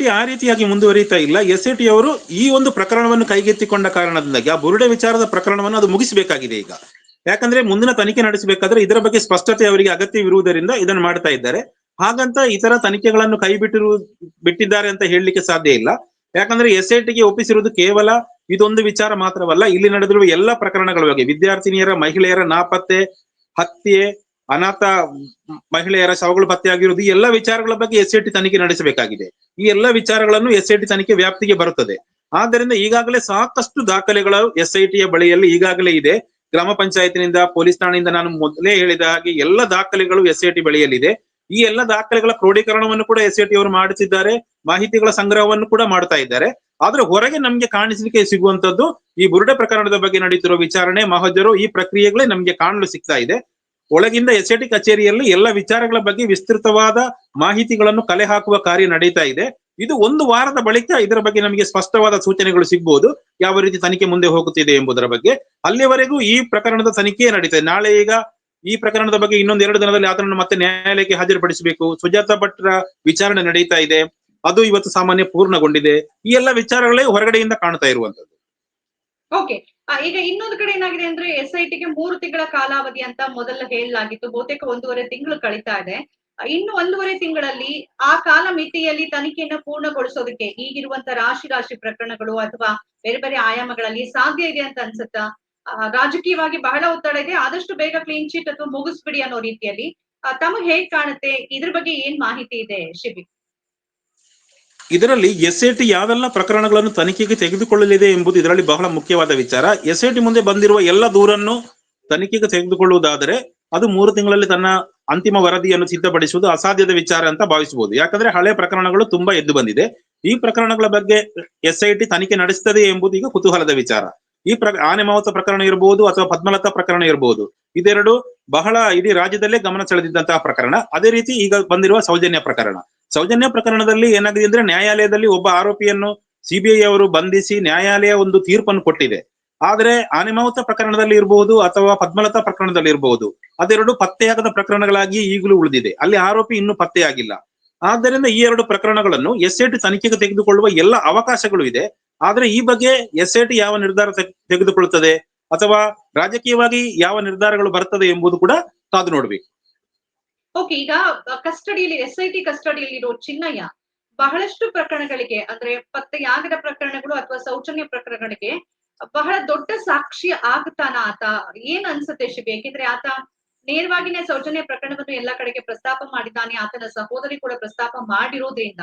ಟಿ ಆ ರೀತಿಯಾಗಿ ಮುಂದುವರಿತಾ ಇಲ್ಲ. ಎಸ್ ಐ ಟಿ ಅವರು ಈ ಒಂದು ಪ್ರಕರಣವನ್ನು ಕೈಗೆತ್ತಿಕೊಂಡ ಕಾರಣದಿಂದಾಗಿ, ಆ ಬುರುಡೆ ವಿಚಾರದ ಪ್ರಕರಣವನ್ನು ಅದು ಮುಗಿಸಬೇಕಾಗಿದೆ ಈಗ. ಯಾಕಂದ್ರೆ ಮುಂದಿನ ತನಿಖೆ ನಡೆಸಬೇಕಾದ್ರೆ ಇದರ ಬಗ್ಗೆ ಸ್ಪಷ್ಟತೆ ಅವರಿಗೆ ಅಗತ್ಯವಿರುವುದರಿಂದ ಇದನ್ನು ಮಾಡ್ತಾ ಇದ್ದಾರೆ. ಹಾಗಂತ ಇತರ ತನಿಖೆಗಳನ್ನು ಕೈ ಬಿಟ್ಟಿರು ಬಿಟ್ಟಿದ್ದಾರೆ ಅಂತ ಹೇಳಲಿಕ್ಕೆ ಸಾಧ್ಯ ಇಲ್ಲ. ಯಾಕಂದ್ರೆ ಎಸ್ಐಟಿಗೆ ಒಪ್ಪಿಸಿರುವುದು ಕೇವಲ ಇದೊಂದು ವಿಚಾರ ಮಾತ್ರವಲ್ಲ, ಇಲ್ಲಿ ನಡೆದಿರುವ ಎಲ್ಲ ಪ್ರಕರಣಗಳ ಬಗ್ಗೆ. ವಿದ್ಯಾರ್ಥಿನಿಯರ, ಮಹಿಳೆಯರ ನಾಪತ್ತೆ, ಹತ್ಯೆ, ಅನಾಥ ಮಹಿಳೆಯರ ಶವಗಳು ಪತ್ತೆಯಾಗಿರುವುದು ಈ ಎಲ್ಲ ವಿಚಾರಗಳ ಬಗ್ಗೆ ಎಸ್ ಐ ಟಿ ತನಿಖೆ ನಡೆಸಬೇಕಾಗಿದೆ. ಈ ಎಲ್ಲ ವಿಚಾರಗಳನ್ನು ಎಸ್ ಐ ಟಿ ತನಿಖೆ ವ್ಯಾಪ್ತಿಗೆ ಬರುತ್ತದೆ. ಆದ್ದರಿಂದ ಈಗಾಗಲೇ ಸಾಕಷ್ಟು ದಾಖಲೆಗಳು ಎಸ್ ಐ ಟಿಯ ಬಳಿಯಲ್ಲಿ ಈಗಾಗಲೇ ಇದೆ. ಗ್ರಾಮ ಪಂಚಾಯತಿನಿಂದ, ಪೊಲೀಸ್ ಠಾಣೆಯಿಂದ ನಾನು ಮೊದಲೇ ಹೇಳಿದ ಹಾಗೆ ಎಲ್ಲ ದಾಖಲೆಗಳು ಎಸ್ ಐ ಟಿ ಬಳಿಯಲ್ಲಿದೆ. ಈ ಎಲ್ಲ ದಾಖಲೆಗಳ ಕ್ರೋಢೀಕರಣವನ್ನು ಕೂಡ ಎಸ್ ಟಿ ಅವರು ಮಾಡುತ್ತಿದ್ದಾರೆ ಮಾಹಿತಿಗಳ ಸಂಗ್ರಹವನ್ನು ಕೂಡ ಮಾಡ್ತಾ ಇದ್ದಾರೆ. ಆದ್ರೆ ಹೊರಗೆ ನಮ್ಗೆ ಕಾಣಿಸಲಿಕ್ಕೆ ಸಿಗುವಂತದ್ದು ಈ ಬುರುಡೆ ಪ್ರಕರಣದ ಬಗ್ಗೆ ನಡೀತಿರುವ ವಿಚಾರಣೆ, ಮಹಜರು ಈ ಪ್ರಕ್ರಿಯೆಗಳೇ ನಮ್ಗೆ ಕಾಣಲು ಸಿಗ್ತಾ ಇದೆ. ಒಳಗಿಂದ ಎಸ್ ಟಿ ಕಚೇರಿಯಲ್ಲಿ ಎಲ್ಲ ವಿಚಾರಗಳ ಬಗ್ಗೆ ವಿಸ್ತೃತವಾದ ಮಾಹಿತಿಗಳನ್ನು ಕಲೆ ಹಾಕುವ ಕಾರ್ಯ ನಡೀತಾ ಇದೆ. ಇದು ಒಂದು ವಾರದ ಬಳಿಕ ಇದರ ಬಗ್ಗೆ ನಮಗೆ ಸ್ಪಷ್ಟವಾದ ಸೂಚನೆಗಳು ಸಿಗ್ಬಹುದು ಯಾವ ರೀತಿ ತನಿಖೆ ಮುಂದೆ ಹೋಗುತ್ತಿದೆ ಎಂಬುದರ ಬಗ್ಗೆ. ಅಲ್ಲಿಯವರೆಗೂ ಈ ಪ್ರಕರಣದ ತನಿಖೆ ನಡೀತದೆ ನಾಳೆ ಈಗ ಈ ಪ್ರಕರಣದ ಬಗ್ಗೆ ಇನ್ನೊಂದು ಎರಡು ದಿನದಲ್ಲಿ ಆತನನ್ನು ಮತ್ತೆ ನ್ಯಾಯಾಲಯಕ್ಕೆ ಹಾಜರುಪಡಿಸಬೇಕು. ಸುಜಾತ ಭಟ್ರ ವಿಚಾರಣೆ ನಡೀತಾ ಇದೆ. ಅದು ಇವತ್ತು ಸಾಮಾನ್ಯ ಪೂರ್ಣಗೊಂಡಿದೆ. ಈ ಎಲ್ಲ ವಿಚಾರಗಳೇ ಹೊರಗಡೆಯಿಂದ ಕಾಣ್ತಾ ಇರುವಂತದ್ದು ಓಕೆ. ಈಗ ಇನ್ನೊಂದು ಕಡೆ ಏನಾಗಿದೆ ಅಂದ್ರೆ ಎಸ್ ಐ ಟಿಗೆ ಮೂರು ತಿಂಗಳ ಕಾಲಾವಧಿ ಅಂತ ಮೊದಲು ಹೇಳಲಾಗಿತ್ತು. ಬಹುತೇಕ ಒಂದೂವರೆ ತಿಂಗಳು ಕಳೀತಾ ಇದೆ. ಇನ್ನು ಒಂದೂವರೆ ತಿಂಗಳಲ್ಲಿ ಆ ಕಾಲ ಮಿತಿಯಲ್ಲಿ ತನಿಖೆಯನ್ನ ಪೂರ್ಣಗೊಳಿಸೋದಕ್ಕೆ ಈಗಿರುವಂತ ರಾಶಿ ರಾಶಿ ಪ್ರಕರಣಗಳು ಅಥವಾ ಬೇರೆ ಬೇರೆ ಆಯಾಮಗಳಲ್ಲಿ ಸಾಧ್ಯ ಇದೆ ಅಂತ ಅನ್ಸುತ್ತಾ? ರಾಜಕೀಯವಾಗಿ ಬಹಳ ಒತ್ತಡ ಇದೆ. ಆದಷ್ಟು ಬೇಗ ಕ್ಲೀನ್ ಶೀಟ್ ಅಥವಾ ಮುಗಿಸ್ಬಿಡಿ ಅನ್ನೋ ರೀತಿಯಲ್ಲಿ ತಮಗೆ ಹೇಗ್ ಕಾಣುತ್ತೆ, ಇದ್ರ ಬಗ್ಗೆ ಏನ್ ಮಾಹಿತಿ ಇದೆ ಶಿಬಿ? ಇದರಲ್ಲಿ ಎಸ್ ಟಿ ಯಾವೆಲ್ಲ ಪ್ರಕರಣಗಳನ್ನು ತನಿಖೆಗೆ ತೆಗೆದುಕೊಳ್ಳಲಿದೆ ಎಂಬುದು ಇದರಲ್ಲಿ ಬಹಳ ಮುಖ್ಯವಾದ ವಿಚಾರ. ಎಸ್ ಟಿ ಮುಂದೆ ಬಂದಿರುವ ಎಲ್ಲ ದೂರನ್ನು ತನಿಖೆಗೆ ತೆಗೆದುಕೊಳ್ಳುವುದಾದರೆ ಅದು ಮೂರು ತಿಂಗಳಲ್ಲಿ ತನ್ನ ಅಂತಿಮ ವರದಿಯನ್ನು ಸಿದ್ಧಪಡಿಸುವುದು ಅಸಾಧ್ಯದ ವಿಚಾರ ಅಂತ ಭಾವಿಸಬಹುದು. ಯಾಕಂದ್ರೆ ಹಳೆ ಪ್ರಕರಣಗಳು ತುಂಬಾ ಎದ್ದು ಬಂದಿದೆ. ಈ ಪ್ರಕರಣಗಳ ಬಗ್ಗೆ ಎಸ್ ಐ ಟಿ ತನಿಖೆ ನಡೆಸುತ್ತದೆ ಎಂಬುದು ಈಗ ಕುತೂಹಲದ ವಿಚಾರ. ಈ ಪ್ರ ಆನೆ ಮಾವುತ ಪ್ರಕರಣ ಇರಬಹುದು ಅಥವಾ ಪದ್ಮಲತಾ ಪ್ರಕರಣ ಇರಬಹುದು ಇದೆರಡು ಬಹಳ ಇಡೀ ರಾಜ್ಯದಲ್ಲೇ ಗಮನ ಸೆಳೆದಿದ್ದಂತಹ ಪ್ರಕರಣ. ಅದೇ ರೀತಿ ಈಗ ಬಂದಿರುವ ಸೌಜನ್ಯ ಪ್ರಕರಣ. ಸೌಜನ್ಯ ಪ್ರಕರಣದಲ್ಲಿ ಏನಾಗಿದೆ ಅಂದ್ರೆ ನ್ಯಾಯಾಲಯದಲ್ಲಿ ಒಬ್ಬ ಆರೋಪಿಯನ್ನು ಸಿಬಿಐ ಅವರು ಬಂಧಿಸಿ ನ್ಯಾಯಾಲಯ ಒಂದು ತೀರ್ಪನ್ನು ಕೊಟ್ಟಿದೆ. ಆದ್ರೆ ಆನೆಮಾವುತ ಪ್ರಕರಣದಲ್ಲಿ ಇರಬಹುದು ಅಥವಾ ಪದ್ಮಲತಾ ಪ್ರಕರಣದಲ್ಲಿ ಇರಬಹುದು ಅದೆರಡು ಪತ್ತೆಯಾಗದ ಪ್ರಕರಣಗಳಾಗಿ ಈಗಲೂ ಉಳಿದಿದೆ. ಅಲ್ಲಿ ಆರೋಪಿ ಇನ್ನೂ ಪತ್ತೆಯಾಗಿಲ್ಲ. ಆದ್ದರಿಂದ ಈ ಎರಡು ಪ್ರಕರಣಗಳನ್ನು ಎಸ್ ಟಿ ತನಿಖೆಗೆ ತೆಗೆದುಕೊಳ್ಳುವ ಎಲ್ಲ ಅವಕಾಶಗಳು ಇದೆ. ಆದ್ರೆ ಈ ಬಗ್ಗೆ ಎಸ್ ಟಿ ಯಾವ ನಿರ್ಧಾರ ತೆಗ್- ತೆಗೆದುಕೊಳ್ಳುತ್ತದೆ? ಅಥವಾ ರಾಜಕೀಯವಾಗಿ ಯಾವ ನಿರ್ಧಾರಗಳು ಬರ್ತದೆ ಎಂಬುದು ಕೂಡ ಕಾದು ನೋಡ್ಬೇಕು. ಓಕೆ ಈಗ ಕಸ್ಟಡಿಯಲ್ಲಿ ಎಸ್ ಐ ಟಿ ಕಸ್ಟಡಿಯಲ್ಲಿ ಇರೋ ಚಿನ್ನಯ್ಯ ಬಹಳಷ್ಟು ಪ್ರಕರಣಗಳಿಗೆ, ಅಂದ್ರೆ ಪತ್ತೆಯಾಗದ ಪ್ರಕರಣಗಳು ಅಥವಾ ಸೌಜನ್ಯ ಪ್ರಕರಣಗಳಿಗೆ ಬಹಳ ದೊಡ್ಡ ಸಾಕ್ಷಿ ಆಗ್ತಾನ ಆತ? ಏನ್ ಅನ್ಸುತ್ತೆ ಶಿವ ಯಾಕೆಂದ್ರೆ ಆತ ನೇರವಾಗಿನೇ ಸೌಜನ್ಯ ಪ್ರಕರಣವನ್ನು ಎಲ್ಲಾ ಕಡೆಗೆ ಪ್ರಸ್ತಾಪ ಮಾಡಿದ್ದಾನೆ ಆತನ ಸಹೋದರಿ ಕೂಡ ಪ್ರಸ್ತಾಪ ಮಾಡಿರೋದ್ರಿಂದ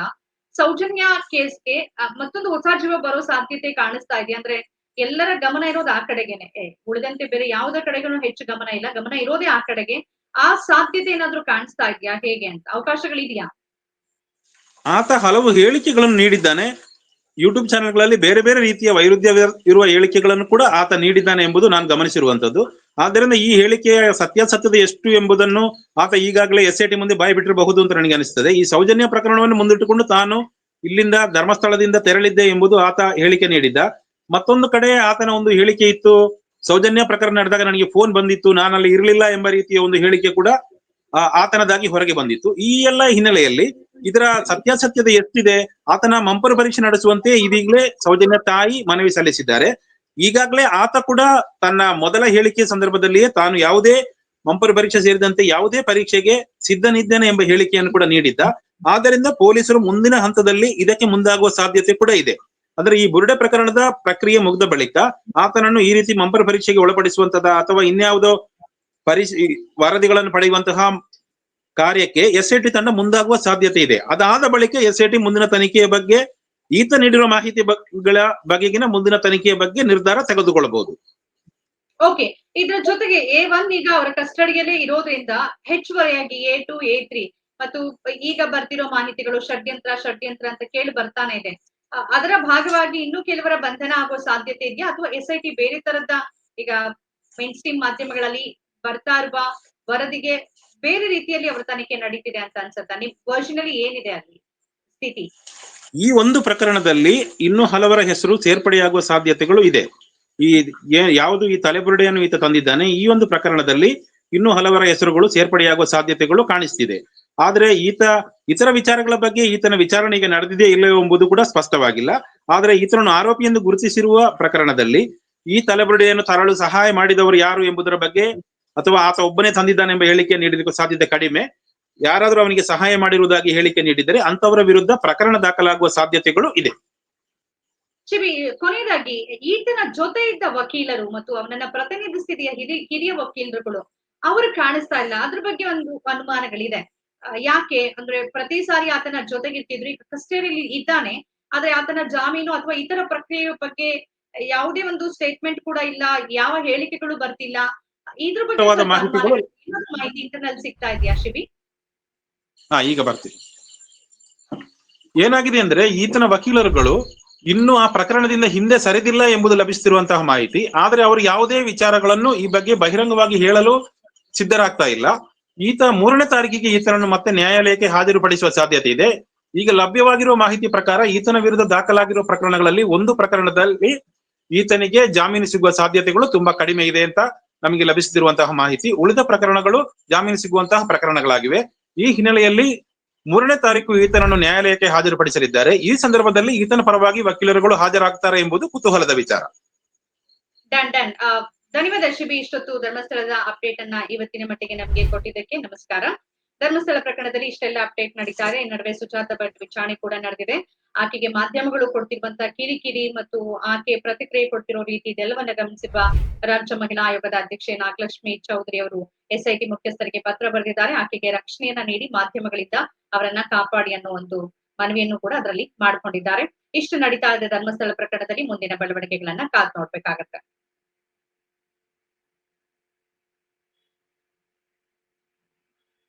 ಸೌಜನ್ಯ ಕೇಸ್ಗೆ ಮತ್ತೊಂದು ಹೊಸ ಜೀವ ಬರೋ ಸಾಧ್ಯತೆ ಕಾಣಿಸ್ತಾ ಇದೆ. ಅಂದ್ರೆ ಎಲ್ಲರ ಗಮನ ಇರೋದು ಆ ಕಡೆಗೇನೆ. ಉಳಿದಂತೆ ಬೇರೆ ಯಾವುದೇ ಕಡೆಗೂ ಹೆಚ್ಚು ಗಮನ ಇಲ್ಲ. ಗಮನ ಇರೋದೇ ಆ ಕಡೆಗೆ. ಆ ಸಾಧ್ಯತೆ ಏನಾದ್ರೂ ಕಾಣಿಸ್ತಾ ಇದೆಯಾ? ಹೇಗೆ ಅಂತ? ಅವಕಾಶಗಳಿದೆಯಾ? ಆತ ಹಲವು ಹೇಳಿಕೆಗಳನ್ನು ನೀಡಿದ್ದಾನೆ. ಯೂಟ್ಯೂಬ್ ಚಾನೆಲ್ಗಳಲ್ಲಿ ಬೇರೆ ಬೇರೆ ರೀತಿಯ ವೈರುಧ್ಯ ಇರುವ ಹೇಳಿಕೆಗಳನ್ನು ಕೂಡ ಆತ ನೀಡಿದ್ದಾನೆ ಎಂಬುದು ನಾನು ಗಮನಿಸಿರುವಂತದ್ದು ಆದ್ದರಿಂದ ಈ ಹೇಳಿಕೆಯ ಸತ್ಯಾಸತ್ಯತೆ ಎಷ್ಟು ಎಂಬುದನ್ನು ಆತ ಈಗಾಗಲೇ ಎಸ್ ಐ ಮುಂದೆ ಬಾಯಿ ಬಿಟ್ಟಿರಬಹುದು ಅಂತ ನನಗೆ ಅನಿಸ್ತದೆ. ಈ ಸೌಜನ್ಯ ಪ್ರಕರಣವನ್ನು ಮುಂದಿಟ್ಟುಕೊಂಡು ತಾನು ಇಲ್ಲಿಂದ ಧರ್ಮಸ್ಥಳದಿಂದ ತೆರಳಿದ್ದೆ ಎಂಬುದು ಆತ ಹೇಳಿಕೆ ನೀಡಿದ್ದ. ಮತ್ತೊಂದು ಕಡೆ ಆತನ ಒಂದು ಹೇಳಿಕೆ ಇತ್ತು, ಸೌಜನ್ಯ ಪ್ರಕರಣ ನಡೆದಾಗ ನನಗೆ ಫೋನ್ ಬಂದಿತ್ತು, ನಾನಲ್ಲಿ ಇರಲಿಲ್ಲ ಎಂಬ ರೀತಿಯ ಒಂದು ಹೇಳಿಕೆ ಕೂಡ ಆತನದಾಗಿ ಹೊರಗೆ ಬಂದಿತ್ತು. ಈ ಎಲ್ಲ ಹಿನ್ನೆಲೆಯಲ್ಲಿ ಇದರ ಸತ್ಯಾಸತ್ಯತೆ ಎಷ್ಟಿದೆ, ಆತನ ಮಂಪರ ಪರೀಕ್ಷೆ ನಡೆಸುವಂತೆ ಇದೀಗಲೇ ಸೌಜನ್ಯ ತಾಯಿ ಮನವಿ ಸಲ್ಲಿಸಿದ್ದಾರೆ. ಈಗಾಗಲೇ ಆತ ಕೂಡ ತನ್ನ ಮೊದಲ ಹೇಳಿಕೆ ಸಂದರ್ಭದಲ್ಲಿಯೇ ತಾನು ಯಾವುದೇ ಮಂಪರ ಪರೀಕ್ಷೆ ಸೇರಿದಂತೆ ಯಾವುದೇ ಪರೀಕ್ಷೆಗೆ ಸಿದ್ಧನಿದ್ದೇನೆ ಎಂಬ ಹೇಳಿಕೆಯನ್ನು ಕೂಡ ನೀಡಿದ್ದ. ಆದ್ದರಿಂದ ಪೊಲೀಸರು ಮುಂದಿನ ಹಂತದಲ್ಲಿ ಇದಕ್ಕೆ ಮುಂದಾಗುವ ಸಾಧ್ಯತೆ ಕೂಡ ಇದೆ. ಅಂದ್ರೆ ಈ ಬುರುಡೆ ಪ್ರಕರಣದ ಪ್ರಕ್ರಿಯೆ ಮುಗಿದ ಬಳಿಕ ಆತನನ್ನು ಈ ರೀತಿ ಮಂಪರ ಪರೀಕ್ಷೆಗೆ ಒಳಪಡಿಸುವಂತದ ಅಥವಾ ಇನ್ಯಾವುದೋ ಪರಿ ವರದಿಗಳನ್ನು ಪಡೆಯುವಂತಹ ಕಾರ್ಯಕ್ಕೆ ಎಸ್ ಐ ಟಿ ತಂಡ ಮುಂದಾಗುವ ಸಾಧ್ಯತೆ ಇದೆ. ಅದಾದ ಬಳಿಕ ಟಿ ಮುಂದಿನ ತನಿಖೆಯ ಬಗ್ಗೆ, ಈತ ನೀಡಿರುವ ಮಾಹಿತಿ ಬಗ್ಗಳ ಬಗೆಗಿನ ಮುಂದಿನ ತನಿಖೆಯ ಬಗ್ಗೆ ನಿರ್ಧಾರ ತೆಗೆದುಕೊಳ್ಳಬಹುದು. ಓಕೆ, ಇದರ ಜೊತೆಗೆ ಎ ಒನ್ ಈಗ ಅವರ ಕಸ್ಟಡಿಯಲ್ಲೇ ಇರೋದ್ರಿಂದ ಹೆಚ್ಚುವರಿಯಾಗಿ ಎ ಟು, ಎ ತ್ರೀ ಮತ್ತು ಈಗ ಬರ್ತಿರೋ ಮಾಹಿತಿಗಳು ಷಡ್ಯಂತ್ರ ಷಡ್ಯಂತ್ರ ಅಂತ ಕೇಳಿ ಬರ್ತಾನೆ ಇದೆ. ಅದರ ಭಾಗವಾಗಿ ಇನ್ನೂ ಕೆಲವರ ಬಂಧನ ಆಗೋ ಸಾಧ್ಯತೆ ಇದೆಯಾ? ಅಥವಾ ಎಸ್ ಐ ಟಿ ಬೇರೆ ತರದ ಈಗ ಮೇನ್ ಸ್ಟ್ರೀಮ್ ಮಾಧ್ಯಮಗಳಲ್ಲಿ ಬರ್ತಾ ಇರುವ ವರದಿಗೆ ಬೇರೆ ರೀತಿಯಲ್ಲಿ ಅವರ ತನಿಖೆ ನಡೀತಿದೆ ಅಂತ ಅನ್ಸುತ್ತಾ? ನಿಮ್ ಏನಿದೆ ಅಲ್ಲಿ ಸ್ಥಿತಿ? ಈ ಒಂದು ಪ್ರಕರಣದಲ್ಲಿ ಇನ್ನೂ ಹಲವರ ಹೆಸರು ಸೇರ್ಪಡೆಯಾಗುವ ಸಾಧ್ಯತೆಗಳು ಇದೆ. ಈ ಯಾವುದು ಈ ತಲೆಬುರುಡೆಯನ್ನು ಈತ ತಂದಿದ್ದಾನೆ, ಈ ಒಂದು ಪ್ರಕರಣದಲ್ಲಿ ಇನ್ನೂ ಹಲವರ ಹೆಸರುಗಳು ಸೇರ್ಪಡೆಯಾಗುವ ಸಾಧ್ಯತೆಗಳು ಕಾಣಿಸ್ತಿದೆ. ಆದ್ರೆ ಈತ ಇತರ ವಿಚಾರಗಳ ಬಗ್ಗೆ ಈತನ ವಿಚಾರಣೆಗೆ ಈಗ ನಡೆದಿದೆ ಇಲ್ಲವೋ ಎಂಬುದು ಕೂಡ ಸ್ಪಷ್ಟವಾಗಿಲ್ಲ. ಆದ್ರೆ ಈತನನ್ನು ಆರೋಪಿ ಎಂದು ಗುರುತಿಸಿರುವ ಪ್ರಕರಣದಲ್ಲಿ ಈ ತಲೆಬುರುಡೆಯನ್ನು ತರಲು ಸಹಾಯ ಮಾಡಿದವರು ಯಾರು ಎಂಬುದರ ಬಗ್ಗೆ ಅಥವಾ ಆತ ಒಬ್ಬನೇ ತಂದಿದ್ದಾನೆ ಎಂಬ ಹೇಳಿಕೆ ನೀಡಲಿಕ್ಕೆ ಸಾಧ್ಯತೆ ಕಡಿಮೆ. ಯಾರಾದರೂ ಅವನಿಗೆ ಸಹಾಯ ಮಾಡಿರುವುದಾಗಿ ಹೇಳಿಕೆ ನೀಡಿದರೆ ಅಂತವರ ವಿರುದ್ಧ ಪ್ರಕರಣ ದಾಖಲಾಗುವ ಸಾಧ್ಯತೆಗಳು ಇದೆ. ಶಿವಿ, ಕೊನೆಯದಾಗಿ, ಈತನ ಜೊತೆ ಇದ್ದ ವಕೀಲರು ಮತ್ತು ಅವನನ್ನ ಪ್ರತಿನಿಧಿಸಿದ ಹಿರಿಯ ಹಿರಿಯ ವಕೀಲರುಗಳು, ಅವರು ಕಾಣಿಸ್ತಾ ಇಲ್ಲ. ಅದ್ರ ಬಗ್ಗೆ ಒಂದು ಅನುಮಾನಗಳಿದೆ. ಯಾಕೆ? ಅಂದ್ರೆ ಪ್ರತಿ ಸಾರಿ ಆತನ ಜೊತೆಗಿರ್ತಿದ್ರು ಈಗ ಕಸ್ಟಡಿಯಲ್ಲಿ ಇದ್ದಾನೆ. ಆದ್ರೆ ಆತನ ಜಾಮೀನು ಅಥವಾ ಇತರ ಪ್ರಕ್ರಿಯೆ ಬಗ್ಗೆ ಯಾವುದೇ ಒಂದು ಸ್ಟೇಟ್ಮೆಂಟ್ ಕೂಡ ಇಲ್ಲ. ಯಾವ ಹೇಳಿಕೆಗಳು ಬರ್ತಿಲ್ಲ. ಇದ್ರ ಬಗ್ಗೆ ಮಾಹಿತಿ ಇಂಟರ್ನಲ್ ಸಿಗ್ತಾ ಇದೆಯಾ ಶಿಬಿ? ಹಾ ಈಗ ಬರ್ತೀನಿ. ಏನಾಗಿದೆ ಅಂದ್ರೆ ಈತನ ವಕೀಲರುಗಳು ಇನ್ನು ಆ ಪ್ರಕರಣದಿಂದ ಹಿಂದೆ ಸರಿದಿಲ್ಲ ಎಂಬುದು ಲಭಿಸುತ್ತಿರುವಂತಹ ಮಾಹಿತಿ. ಆದ್ರೆ ಅವರು ಯಾವುದೇ ವಿಚಾರಗಳನ್ನು ಈ ಬಗ್ಗೆ ಬಹಿರಂಗವಾಗಿ ಹೇಳಲು ಸಿದ್ಧರಾಗ್ತಾ ಇಲ್ಲ. ಈತ ಮೂರನೇ ತಾರೀಕಿಗೆ ಈತನನ್ನು ಮತ್ತೆ ನ್ಯಾಯಾಲಯಕ್ಕೆ ಹಾಜರುಪಡಿಸುವ ಸಾಧ್ಯತೆ ಇದೆ. ಈಗ ಲಭ್ಯವಾಗಿರುವ ಮಾಹಿತಿ ಪ್ರಕಾರ ಈತನ ವಿರುದ್ಧ ದಾಖಲಾಗಿರುವ ಪ್ರಕರಣಗಳಲ್ಲಿ ಒಂದು ಪ್ರಕರಣದಲ್ಲಿ ಈತನಿಗೆ ಜಾಮೀನು ಸಿಗುವ ಸಾಧ್ಯತೆಗಳು ತುಂಬಾ ಕಡಿಮೆ ಇದೆ ಅಂತ ನಮಗೆ ಲಭಿಸುತ್ತಿರುವಂತಹ ಮಾಹಿತಿ. ಉಳಿದ ಪ್ರಕರಣಗಳು ಜಾಮೀನು ಸಿಗುವಂತಹ ಪ್ರಕರಣಗಳಾಗಿವೆ. ಈ ಹಿನ್ನೆಲೆಯಲ್ಲಿ ಮೂರನೇ ತಾರೀಕು ಈತನನ್ನು ನ್ಯಾಯಾಲಯಕ್ಕೆ ಹಾಜರುಪಡಿಸಲಿದ್ದಾರೆ. ಈ ಸಂದರ್ಭದಲ್ಲಿ ಈತನ ಪರವಾಗಿ ವಕೀಲರುಗಳು ಹಾಜರಾಗ್ತಾರೆ ಎಂಬುದು ಕುತೂಹಲದ ವಿಚಾರ. ಡನ್ ಡನ್. ಧನ್ಯವಾದ ಶಿಬಿ ಇಷ್ಟೊತ್ತು ಧರ್ಮಸ್ಥಳದ ಅಪ್ಡೇಟ್ ಅನ್ನ ಇವತ್ತಿನ ಮಟ್ಟಿಗೆ ನಮಗೆ ಕೊಟ್ಟಿದ್ದಕ್ಕೆ ನಮಸ್ಕಾರ. ಧರ್ಮಸ್ಥಳ ಪ್ರಕರಣದಲ್ಲಿ ಇಷ್ಟೆಲ್ಲ ಅಪ್ಡೇಟ್ ನಡೀತಾರೆ ನಡುವೆ ಸುಜಾತ ಭಟ್ ವಿಚಾರಣೆ ಕೂಡ ನಡೆದಿದೆ. ಆಕೆಗೆ ಮಾಧ್ಯಮಗಳು ಕೊಡ್ತಿರುವಂತಹ ಕಿರಿಕಿರಿ ಮತ್ತು ಆಕೆ ಪ್ರತಿಕ್ರಿಯೆ ಕೊಡ್ತಿರೋ ರೀತಿ ಇದೆಲ್ಲವನ್ನ ಗಮನಿಸಿರುವ ರಾಜ್ಯ ಮಹಿಳಾ ಆಯೋಗದ ಅಧ್ಯಕ್ಷೆ ನಾಗಲಕ್ಷ್ಮಿ ಚೌಧರಿ ಅವರು ಎಸ್ಐಟಿ ಮುಖ್ಯಸ್ಥರಿಗೆ ಪತ್ರ ಬರೆದಿದ್ದಾರೆ. ಆಕೆಗೆ ರಕ್ಷಣೆಯನ್ನ ನೀಡಿ ಮಾಧ್ಯಮಗಳಿಂದ ಅವರನ್ನ ಕಾಪಾಡಿ ಅನ್ನೋ ಒಂದು ಮನವಿಯನ್ನು ಕೂಡ ಅದರಲ್ಲಿ ಮಾಡ್ಕೊಂಡಿದ್ದಾರೆ. ಇಷ್ಟು ನಡೀತಾ ಇದೆ ಧರ್ಮಸ್ಥಳ ಪ್ರಕರಣದಲ್ಲಿ ಮುಂದಿನ ಬೆಳವಣಿಗೆಗಳನ್ನ ಕಾದ್ ನೋಡ್ಬೇಕಾಗತ್ತೆ.